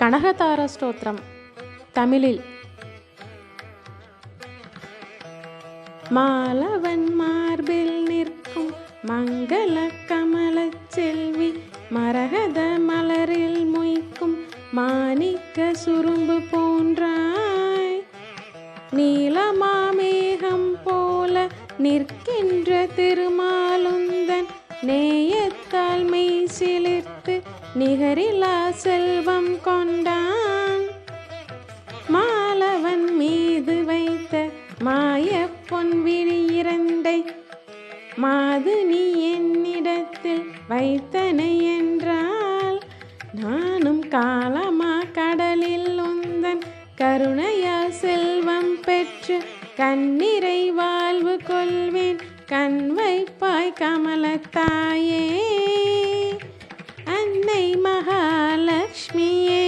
கனகதார ஸ்தோத்திரம் தமிழில். மாலவன் மார்பில் நிற்கும் மங்கள கமல செல்வி மரகத மலரில் மொய்க்கும் மாணிக்க சுரும்பு போன்றாய். நீலமாமேகம் போல நிற்கின்ற திருமாலுந்தன் நேயத்தால் சிலிர்த்து நிகரிலா செல்வம் கொண்டான். மாலவன் மீது வைத்த மாய பொன்விழி இரண்டை மாது நீ என்னிடத்தில் வைத்தனை என்றால் நானும் காலமா கடலில் உந்தன் கருணையா செல்வம் பெற்று கண்ணிறை வாழ்வு கொள்வேன். கண் வைப்பாய் கமலத்தாயே அன்னை மகாலட்சுமியே.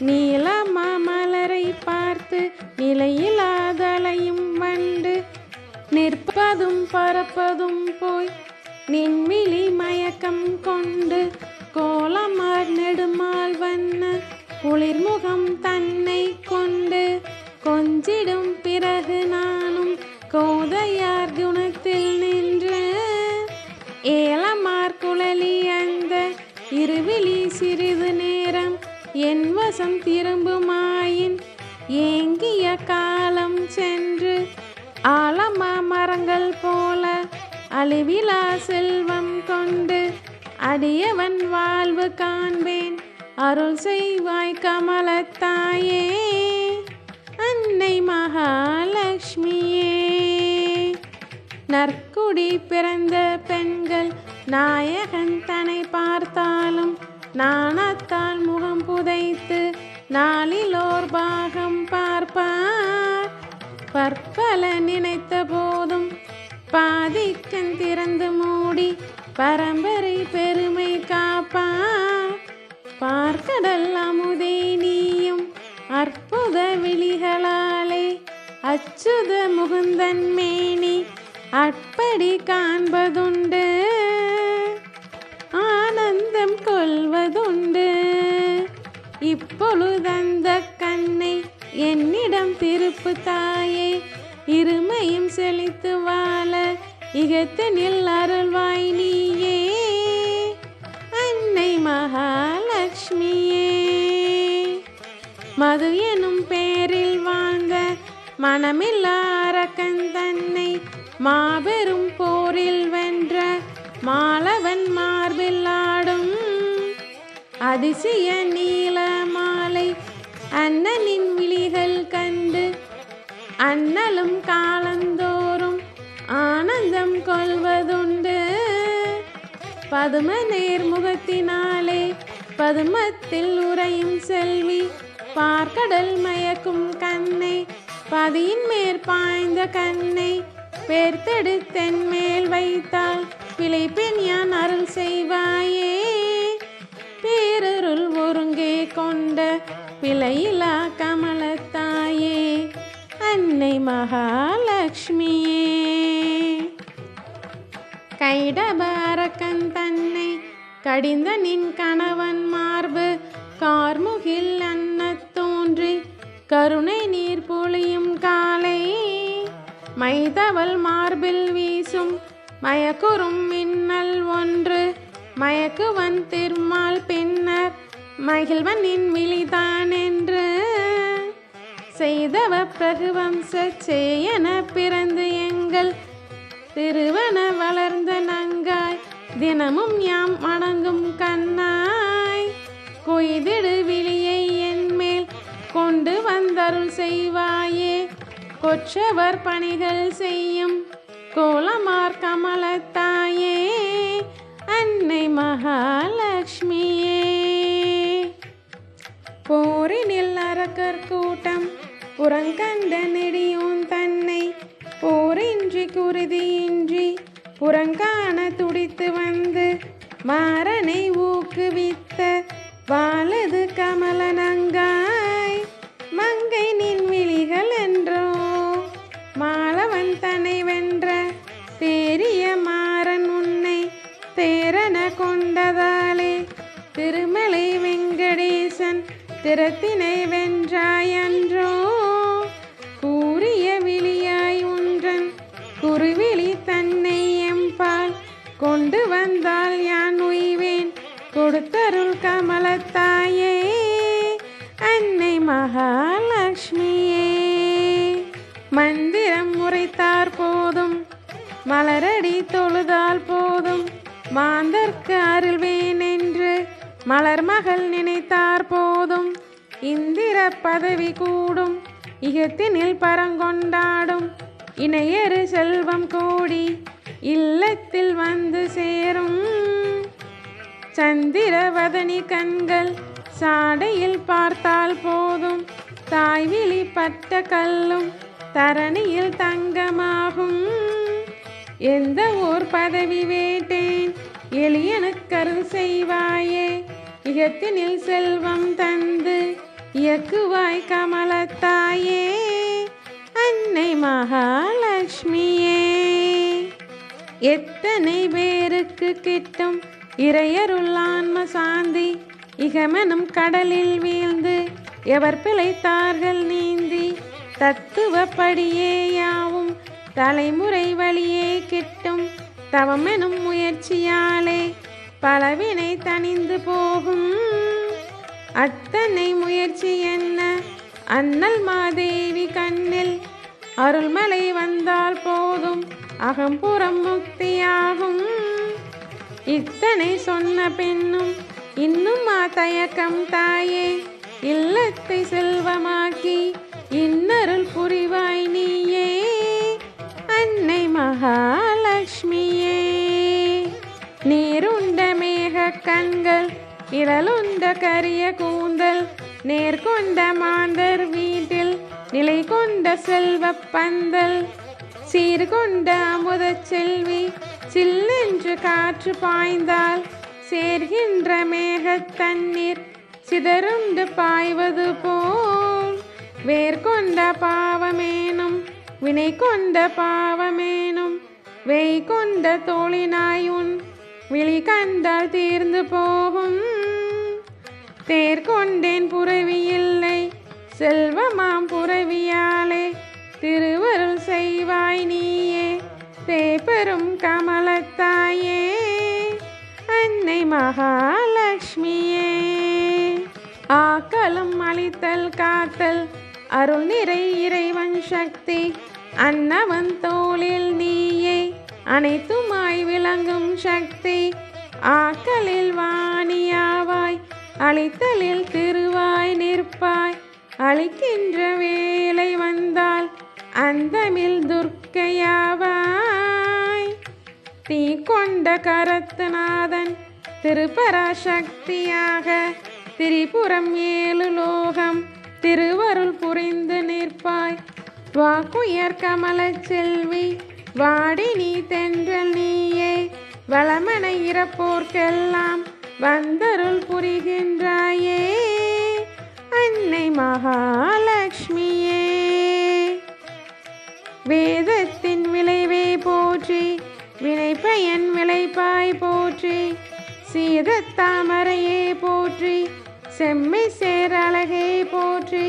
நீலமா மலரை பார்த்து நிலையிலாதலையும் வண்டு நிற்பதும் பறப்பதும் போய் நின்மிழி மயக்கம் கொண்டு கோலமார் நெடுமால் வண்ண குளிர்முகம் தன்னை கொண்டு கொஞ்சிடும் பிறகு நானும் கோதையார் குணத்தில் நின்று ஏலம் சுழலி அந்த இருவிழி சிறிது நேரம் என் வசம் திரும்புமாயின். ஏங்கிய காலம் சென்று ஆலமா மரங்கள் போல அழிவிலா செல்வம் கொண்டு அடியவன் வாழ்வு காண்பேன். அருள் செய்வாய் கமலத்தாயே. அன்னை மகாலட்சுமியே. நற்குடி பிறந்த பெண்கள் நாயகன் தன்னை பார்த்தாலும் நாணத்தால் முகம் புதைத்து நாளிலோர் பாகம் பார்ப்பார். பற்பல நினைத்த போதும் பாதிக்கன் திறந்து மூடி பரம்பரை பெருமை காப்பார். பார்க்கடல் அமுதே நீயும் அற்புத விழிகளாலே அச்சுத முகுந்தன் மேனி அட்படி காண்பதுண்டு. ஆனந்தம் கொள்வதுண்டு இப்பொழுதந்த கண்ணை என்னிடம் திருப்பு தாயே. இருமையும் செழித்து வாழ இகத்தனில் அருள்வாய் நீயே. அன்னை மகாலட்சுமியே. மது எனும் பேரில் வாழ்ந்த மனமில்லா அரக்கன் தன்னை மாபெரும் போரில் வென்ற மாலவன் மார்பில்லா அதிசய நீல மாலை அண்ணனின் விழிகள் கண்டு அண்ணலும் காலந்தோறும் ஆனந்தம் கொள்வதுண்டு. பதும நேர்முகத்தினாலே பதுமத்தில் உறையும் செல்வி பார்க்கடல் மயக்கும் கண்ணை பதியின் மேற்பாய்ந்த கண்ணை பேர்த்தெடுத்தென் மேல் வைத்தால் பிழைப்பெண் யான் அருள் செய்வாயே. பேரருள் ஒருங்கே கொண்ட பிழையிலா கமலத்தாயே அன்னை மகாலட்சுமியே. கைடபாரக்கன் தன்னை கடிந்த நின் கணவன் மார்பு கார்முகில் அன்னத் தோன்றி கருணை நீர் பொழியும் காலை. மைதவள் மார்பில் வீசும் மயக்குறும் மின்னல் ஒன்று மயக்குவன் திருமால் பின்னர் மகிழ்வனின் விழிதான் என்று செய்தவ பிரகுவம்ச சேயன பிறந்து எங்கள் திருவன வளர்ந்த நங்காய் தினமும் யாம் வணங்கும் கண்ணாய். கொய்திடு விழியை என்மேல் கொண்டு வந்தருள் செய்வாயே. கொற்றவர் பணிகள் செய்யும் கோலமார் கமலத்தாயே. புறங்கண்ட நெடியோன் தன்னை போரின்றி குருதியின்றி புறங்காண துடித்து வந்து மாறனை ஊக்குவித்த வாழது கமலனங்காய் மங்கை நின் விழிகள் என்றோ மாலவன் தன்னை வென்ற தேறிய மாறன் உன்னை தே திருமலை வெங்கடேசன் திறத்தினை வென்றாயன்றோ கொடுத்தருள் கமலத்தாயே அன்னை மகாலட்சுமியே. மந்திரம் முறைத்தார் போதும் மலரடி தொழுதால் போதும் மாந்தர்க்கு அருள்வேன் என்று மலர் மகள் நினைத்தார் போதும். இந்திர பதவி கூடும் இகத்தினில் பரங்கொண்டாடும் இணையரு செல்வம் கோடி இல்லத்தில் வந்து சேரும். சந்திரவதனி கண்கள் சாடையில் பார்த்தால் போதும். தாய்விழி பட்ட கல்லும் தரணியில் தங்கமாகும். எந்த ஓர் பதவி வேட்டேன்? எளியனுக்கருள் செய்வாயே. இகத்தினில் செல்வம் தந்து இயக்குவாய் கமலத்தாயே. அன்னை மகாலட்சுமியே. எத்தனை பேருக்கு கிட்டும் இறையருள்ளான்ம சாந்தி இகமனும் கடலில் வீழ்ந்து எவர் பிழைத்தார்கள் நீந்தி தத்துவப்படியே யாவும் தலைமுறை வழியே கிட்டும் தவமெனும் முயற்சியாலே பலவினை தணிந்து போகும். அத்தனை முயற்சி என்ன? அண்ணல் மாதேவி கண்ணில் அருள்மலை வந்தால் போதும் அகம்புறம் முக்தியாகும். இத்தனை சொன்ன பெண்ணும் இன்னும் ஆ தயக்கம் தாயே. இல்லத்தை செல்வமாக்கி இன்னருள் புரிவாய் நீயே. அன்னை மகாலட்சுமியே. நீருண்ட மேக கண்கள் இழலுண்ட கரிய கூந்தல் நேர்கொண்ட மாந்தர் வீட்டில் நிலை கொண்ட செல்வ பந்தல் சீர்கொண்ட அமுத செல்வி சில்லென்று காற்று பாய்ந்தால் சேர்கின்ற மேகத் தண்ணீர் சிதறுண்டு பாய்வது போல். வேர்கொண்ட பாவமேனும் வினை கொண்ட பாவமேனும் வெய் கொண்ட தோழினாயுன் விழி கண்டால் தீர்ந்து போகும். தேர் கொண்டேன் புறவி இல்லை செல்வமாம் புறவியாலே திருவருள் செய்வாய் நீயே. தேப்பெரும் கமலத்தாயே அன்னை மகாலட்சுமியே. ஆக்கலும் அளித்தல் காத்தல் அருள் நிறை இறைவன் சக்தி அன்னவன் தோளில் நீயே. அனைத்துமாய் விளங்கும் சக்தி ஆக்கலில் வாணியாவாய் அழித்தலில் திருவாய் நிற்பாய். அழிக்கின்ற வேலை வந்தால் அந்தமில் துர்க்கையாவாய் தீ கொண்ட கரத்துநாதன் திருப்பராசக்தியாக திரிபுரம் ஏழு லோகம் திருவருள் புரிந்து நிற்பாய். வாக்குயர் கமலச் செல்வி வாடி நீ தென்றல் நீயே. வளமனை இறப்போர்க்கெல்லாம் வந்தருள் புரிகின்றாயே. அன்னை மகாலட்சுமியே. வேத என் விளைப்பாய் போற்றி சீத தாமரையே போற்றி செம்மை சேரழகே போற்றி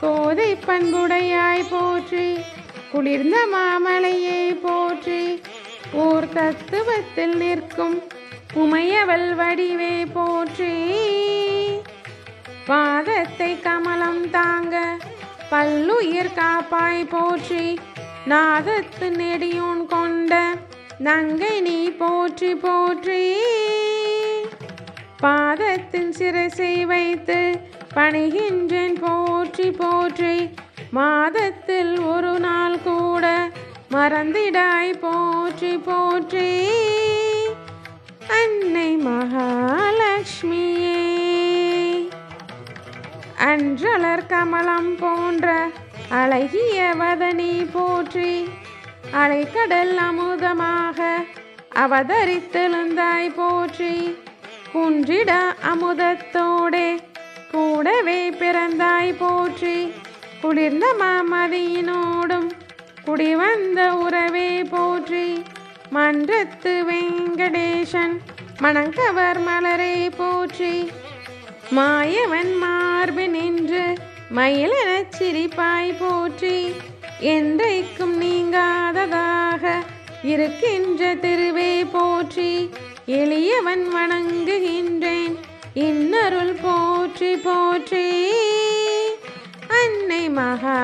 கோதை பண்புடையாய் போற்றி குளிர்ந்த மாமலையே போற்றி ஓர் தத்துவத்தில் நிற்கும் உமையவள் வடிவே போற்றி. பாதத்தை கமலம் தாங்க பல்லுயிர் காப்பாய் போற்றி நாதத்து நெடியோன் கொண்ட நங்கை நீ போற்றி போற்றி. பாதத்தில் சிரசை வைத்து பணிகின்றேன் போற்றி போற்றி. மாதத்தில் ஒரு நாள் கூட மறந்திடாய் போற்றி போற்றி. அன்னை மகாலட்சுமியே. அன்றலர் கமலம் போன்ற அழகிய வதனி போற்றி. அலைக்கடல் அமுதமாக அவதரித்தெழுந்தாய் போற்றி. குன்றிட அமுதத்தோடே கூடவே பிறந்தாய் போற்றி. குளிர்ந்த மாமதியினோடும் குடிவந்த உறவே போற்றி. மன்றத்து வெங்கடேசன் மணங்கவர் மலரே போற்றி. மாயவன் மார்பு நின்று மயிலெனச் சிரிப்பாய் போற்றி. என்றைக்கும் நீங்காததாக இருக்கின்ற திருவே போற்றி எளியவன் வணங்குகின்றேன். இன்னருள் போற்றி போற்றி. அன்னை மகாலட்சுமியே.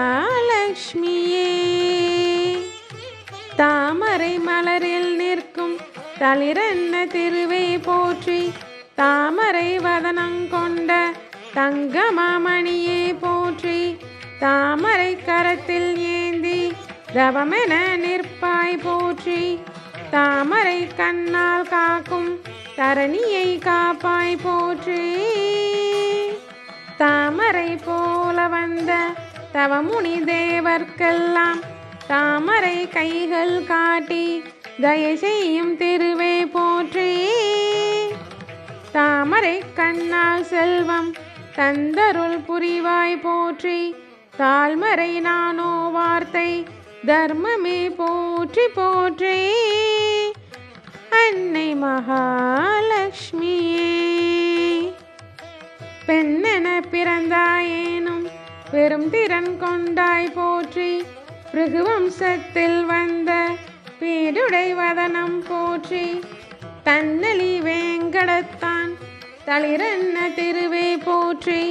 தாமரை மலரில் நிற்கும் தளிரன்ன திருவே போற்றி தாமரை வதனங்கொண்ட தங்கமாமணியே போற்றி. தாமரை கரத்தில் ஏந்தி தவமென நிற்பாய் போற்றி. தாமரை கண்ணால் காக்கும் தரணியை காப்பாய் போற்றி. தாமரை போல வந்த தவமுனி தேவர்க்கெல்லாம் தாமரை கைகள் காட்டி தயை செய்யும் திருவே போற்றி. தாமரை கண்ணால் செல்வம் தந்தருள் புரிவாய் போற்றி. தாழ்மறை நானோ வார்த்தை தர்மமே போற்றி போற்றி. அன்னை மகாலட்சுமியே பெண்ணென பிறந்தாயேனும் பெரும் திறன் கொண்டாய் போற்றி. பிருகுவம்சத்தில் வந்த பீடுடைவதனம் போற்றி. தன்னலி வேங்கடத்தான் தளிரன்ன திருவே போற்றி.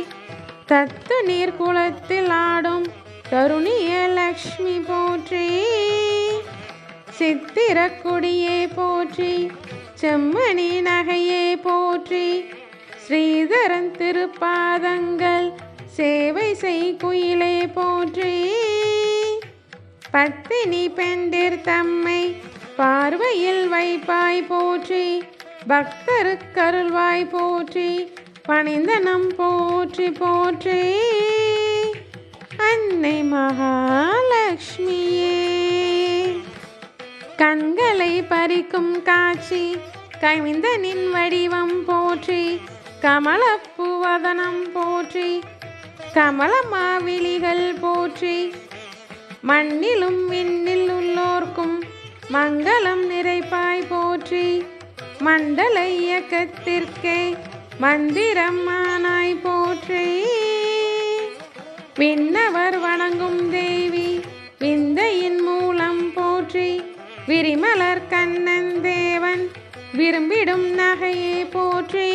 தத்து நீர் குளத்தில் ஆடும் தருணிய லக்ஷ்மி போற்றி. சித்திரக்குடியே போற்றி செம்மணி நகையே போற்றி. ஸ்ரீதரன் திருப்பாதங்கள் சேவை செய் குயிலே போற்றி. பத்தினி பெண்டிர் தம்மை பார்வையில் வைப்பாய் போற்றி பக்தருக்கருள்வாய் போற்றி. பணிந்தனம் போற்றி போற்றி அன்னை மகாலட்சுமியே. கண்களை பறிக்கும் காட்சி கைவிந்தனின் வடிவம் போற்றி கமலப்பூவதனம் போற்றி கமலமாவிலிகள் போற்றி. மண்ணிலும் விண்ணில் உள்ளோர்க்கும் மங்களம் நிறைப்பாய் போற்றி. மண்டல இயக்கத்திற்கே மந்திரம்மானாய் போற்றி. விண்ணவர் வணங்கும் தேவி விந்தையின் மூலம் போற்றி. விரிமலர் கண்ணன் தேவன் விரும்பிடும் நகையே போற்றி.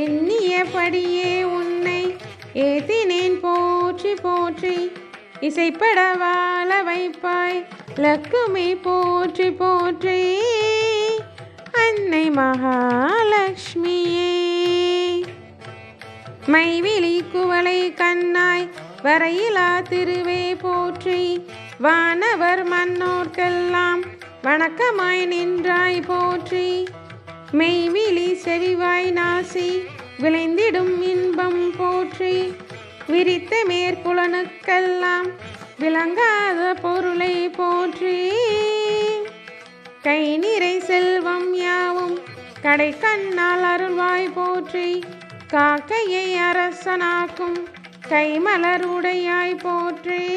எண்ணியபடியே உன்னை ஏத்தினேன் போற்றி போற்றி. இசைப்பட வாழ வைப்பாய் லக்குமி போற்றி போற்றி. அன்னை மகாலட்சுமியே. மைவிழி குவளை கண்ணாய் வரையிலா திருவே போற்றி. வானவர் மன்னோர்க்கெல்லாம் வணக்கமாய் நின்றாய் போற்றி. மெய்விழி செவிவாய் நாசி விளைந்திடும் இன்பம் போற்றி. விரித்த மேற்குலனுக்கெல்லாம் விளங்காத பொருளை போற்றி. கை நிறை செல்வம் யாவும். கடை கண்ணால் அருள்வாய் போற்றி காக்கையை அரசனாக்கும். கைமலர் உடையாய் போற்றி.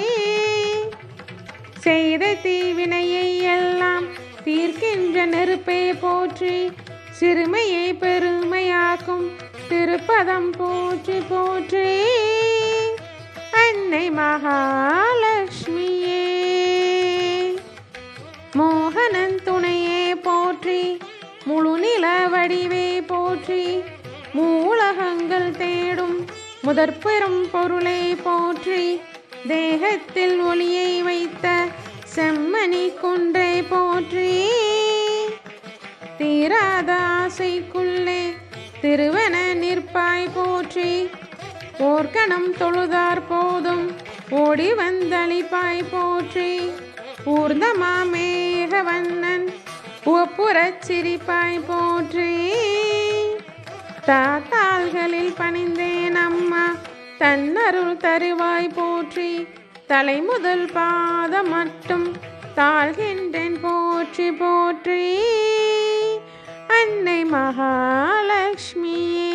செய்த தீவினையை எல்லாம் தீர்க்கின்ற நெருப்பை போற்றி சிறுமையை பெருமையாக்கும். திருப்பதம் போற்றி போற்றி. அன்னை மகாலட்சுமியே. மோகனன் துணையே போற்றி முழு நில வடிவே போற்றி மூலகங்கள் தேடும் முதற்பெரும் பொருளை போற்றி தேகத்தில் ஒளியை வைத்த செம்மணி குன்றை போற்றி. தீராத ஆசைக்குள்ளே திருவன நிற்பாய் போற்றி ஓர்கணம் தொழுதார் போதும் ஓடி வந்தளிப்பாய் போற்றி. ஊர்ந்தமா மேகவண்ணன் உவப்புறச் சிரிப்பாய் போற்றி தாத்தாள்களில் பணிந்தேன் அம்மா தன்னருள் தருவாய் போற்றி. தலை முதல் பாதம் மட்டும் தாழ்கின்றேன் போற்றி போற்றி. அன்னை மகாலட்சுமியே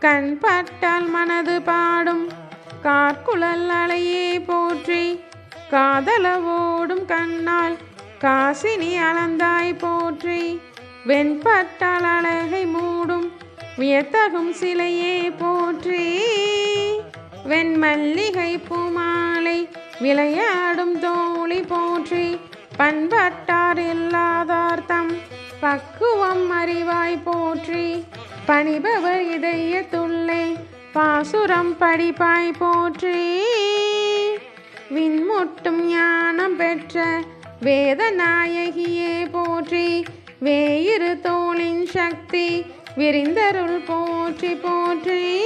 கண் பட்டால் மனது பாடும் கார்குழல் அலையே போற்றி. காதல ஓடும் கண்ணால் காசினி அளந்தாய் போற்றி. வெண்பட்டால் அழகை மூடும் வியத்தகும் சிலையே போற்றி. வெண்மல்லிகை பூமாலை விளையாடும் தோழி போற்றி. பண்பட்டார் இல்லாதார்த்தம் பக்குவம் அறிவாய் போற்றி. பணிபவர் இதய துள்ளை பாசுரம் படிப்பாய் போற்றி. விண்மொட்டும் ஞானம் பெற்ற வேதநாயகியே போற்றி. வேயிரு தோளின் சக்தி விரிந்தருள் போற்றி போற்றி.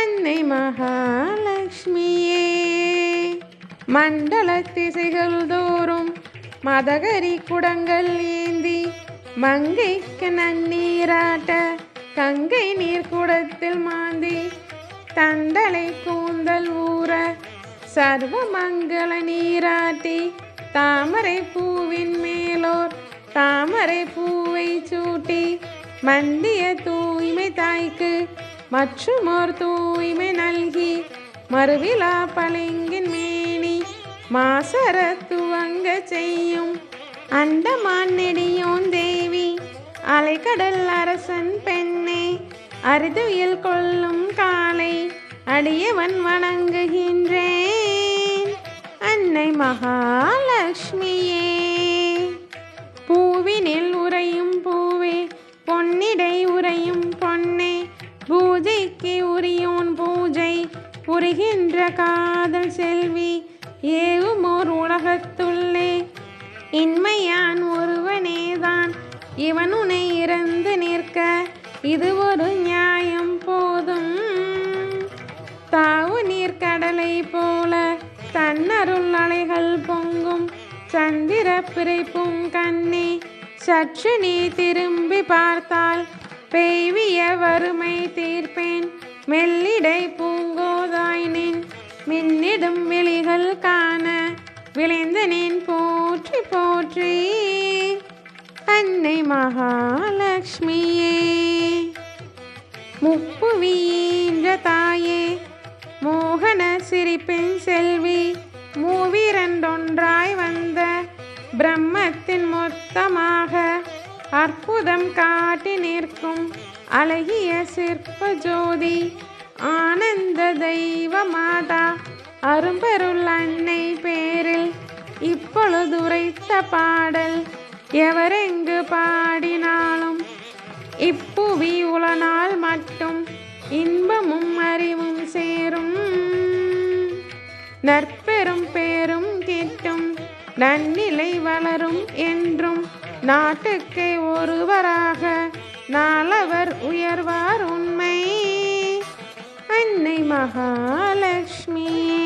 அன்னை மகாலட்சுமியே மண்டல திசைகள் தோறும் மதகரி குடங்கள் ஏந்தி மங்கைக்கு நன்னீராட்ட கங்கை நீர் குடத்தில் மாந்தி தண்டலை கூந்தல் ஊற சர்வ மங்கள நீராட்டி தாமரை பூவின் மேலோர் தாமரை பூவை சூட்டி மண்டிய தூய்மை தாய்க்கு மற்றுமோர் தூய்மை நல்கி மறுவிழா பளிங்கின் மேனி மாசர துவங்க செய்யும் அண்டமான் நெடியோன் தேவி அலைக்கடல் அரசன் பெண்ணே அரிதுயில் கொள்ளும் காலை அடியவன் வணங்குகின்றேன் அன்னை மகாலட்சுமியே. பூவினில் உறையும் பூவே பொன்னிடை உறையும் பொன்னே. பூஜைக்கு உரியோன் பூஜை புரிகின்ற காதல் செல்வி ஏவுமோர் உலகத்துள்ளே. இன்மையான் ஒருவனேதான் இவன் உனை இறந்து நிற்க இது ஒரு நியாயம் போதும். தாவு நீர் கடலை போல தன்னருள் அலைகள் பொங்கும். சந்திர பிறைப்பும் கண்ணே சற்று நீ திரும்பி பார்த்தால் பெய்விய வறுமை தீர்ப்பேன். மெல்லிடை பூங்கோதாயினின் மின்னிடும் விழிகள் காண விளைந்தனேன் போற்றி போற்றி. அன்னை மகாலட்சுமியே முப்புவீன்ற தாயே மோகன சிரிப்பின் செல்வி மூவிரண்டொன்றாய் வந்த பிரம்மத்தின் மொத்தமாக அற்புதம் காட்டி நிற்கும் அழகிய சிற்ப ஜோதி ஆனந்த தெய்வ மாதா அரும்பெருள் அன்னை பேரில் இப்பொழுது உரைத்த பாடல் எவரெங்கு பாடினாலும் இப்புவி உளனால் மட்டும் இன்பமும் அறிவும் சேரும். நற்பெரும் பேரும் கிட்டும் நன்னிலை வளரும் என்றும். நாட்டுக்கு ஒருவராக நாளவர் உயர்வார் உண்மை. அன்னை மகாலட்சுமி.